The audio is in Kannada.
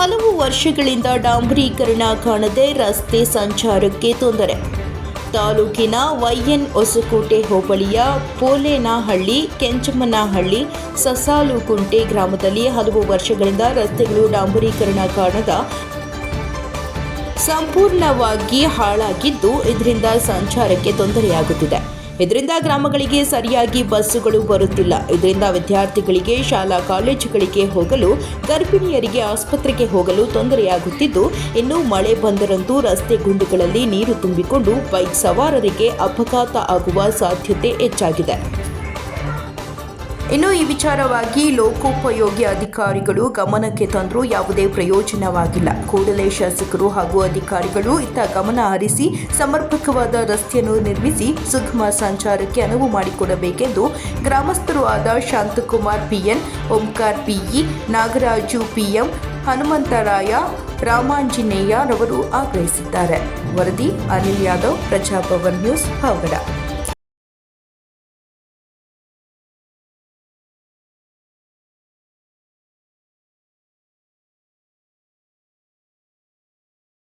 ಹಲವು ವರ್ಷಗಳಿಂದ ಡಾಂಬರೀಕರಣ ಕಾಣದೆ ರಸ್ತೆ ಸಂಚಾರಕ್ಕೆ ತೊಂದರೆ. ತಾಲೂಕಿನ ವೈಎನ್ ಹೊಸಕೋಟೆ ಹೋಬಳಿಯ ಪೋಲೇನಹಳ್ಳಿ, ಕೆಂಚಮ್ಮನಹಳ್ಳಿ, ಸಸಾಲುಕುಂಟೆ ಗ್ರಾಮದಲ್ಲಿ ಹಲವು ವರ್ಷಗಳಿಂದ ರಸ್ತೆಗಳು ಡಾಂಬರೀಕರಣ ಕಾಣದ ಸಂಪೂರ್ಣವಾಗಿ ಹಾಳಾಗಿದ್ದು, ಇದರಿಂದ ಸಂಚಾರಕ್ಕೆ ತೊಂದರೆಯಾಗುತ್ತಿದೆ. ಇದರಿಂದ ಗ್ರಾಮಗಳಿಗೆ ಸರಿಯಾಗಿ ಬಸ್ಸುಗಳು ಬರುತ್ತಿಲ್ಲ. ಇದರಿಂದ ವಿದ್ಯಾರ್ಥಿಗಳಿಗೆ ಶಾಲಾ ಕಾಲೇಜುಗಳಿಗೆ ಹೋಗಲು, ಗರ್ಭಿಣಿಯರಿಗೆ ಆಸ್ಪತ್ರೆಗೆ ಹೋಗಲು ತೊಂದರೆಯಾಗುತ್ತಿದ್ದು, ಇನ್ನು ಮಳೆ ಬಂದರಂತೂ ರಸ್ತೆ ಗುಂಡಿಗಳಲ್ಲಿ ನೀರು ತುಂಬಿಕೊಂಡು ಬೈಕ್ ಸವಾರರಿಗೆ ಅಪಘಾತ ಆಗುವ ಸಾಧ್ಯತೆ ಹೆಚ್ಚಾಗಿದೆ. ಇನ್ನು ಈ ವಿಚಾರವಾಗಿ ಲೋಕೋಪಯೋಗಿ ಅಧಿಕಾರಿಗಳು ಗಮನಕ್ಕೆ ತಂದರೂ ಯಾವುದೇ ಪ್ರಯೋಜನವಾಗಿಲ್ಲ. ಕೂಡಲೇ ಶಾಸಕರು ಹಾಗೂ ಅಧಿಕಾರಿಗಳು ಇತ್ತ ಗಮನ ಹರಿಸಿ ಸಮರ್ಪಕವಾದ ರಸ್ತೆಯನ್ನು ನಿರ್ಮಿಸಿ ಸುಗಮ ಸಂಚಾರಕ್ಕೆ ಅನುವು ಮಾಡಿಕೊಡಬೇಕೆಂದು ಗ್ರಾಮಸ್ಥರು ಆದ Shanthakumar PN, Omkar PE, Nagaraju PM, Hanumantharaya, Ramanjaneya ರವರು ಆಗ್ರಹಿಸಿದ್ದಾರೆ. ವರದಿ ಅನಿಲ್ ಯಾದವ್, ಪ್ರಜಾಭವನ್ ನ್ಯೂಸ್, ಹಾವಗಡ.